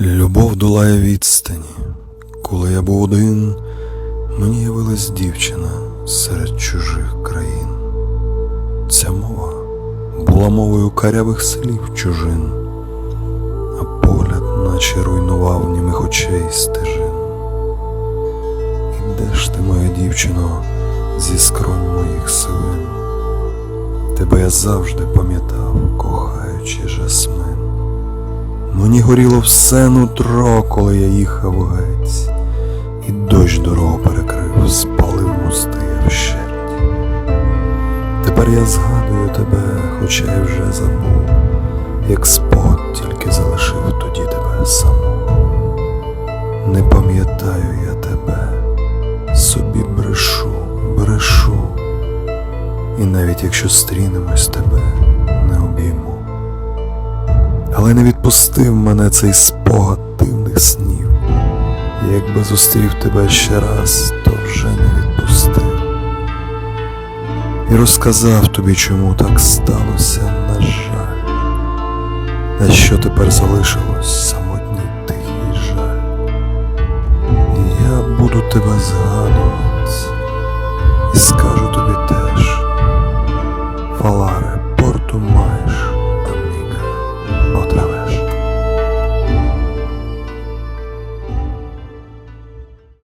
Любов долає відстані. Коли я був один, мені явилась дівчина серед чужих країн. Ця мова була мовою карявих слів чужин, а погляд наче руйнував німих очей стежин. І де ж ти, моя дівчино, зі скронь моїх сивин? Тебе я завжди пам'ятав, Мені горіло все нутро, коли я їхав геть, і дощ дорогу перекрив, спалив мости вщерть. Тепер я згадую тебе, хоча й вже забув, як спогад тільки залишив тоді тебе саму. Не пам'ятаю я тебе, собі брешу, брешу, і навіть якщо стрінемось тебе. Але не відпустив мене цей спогад дивних снів. Якби зустрів тебе ще раз, то вже не відпустив. І розказав тобі, чому так сталося, на жаль. На що тепер залишилось самотній тихий жаль. Я буду тебе згадувати і скажу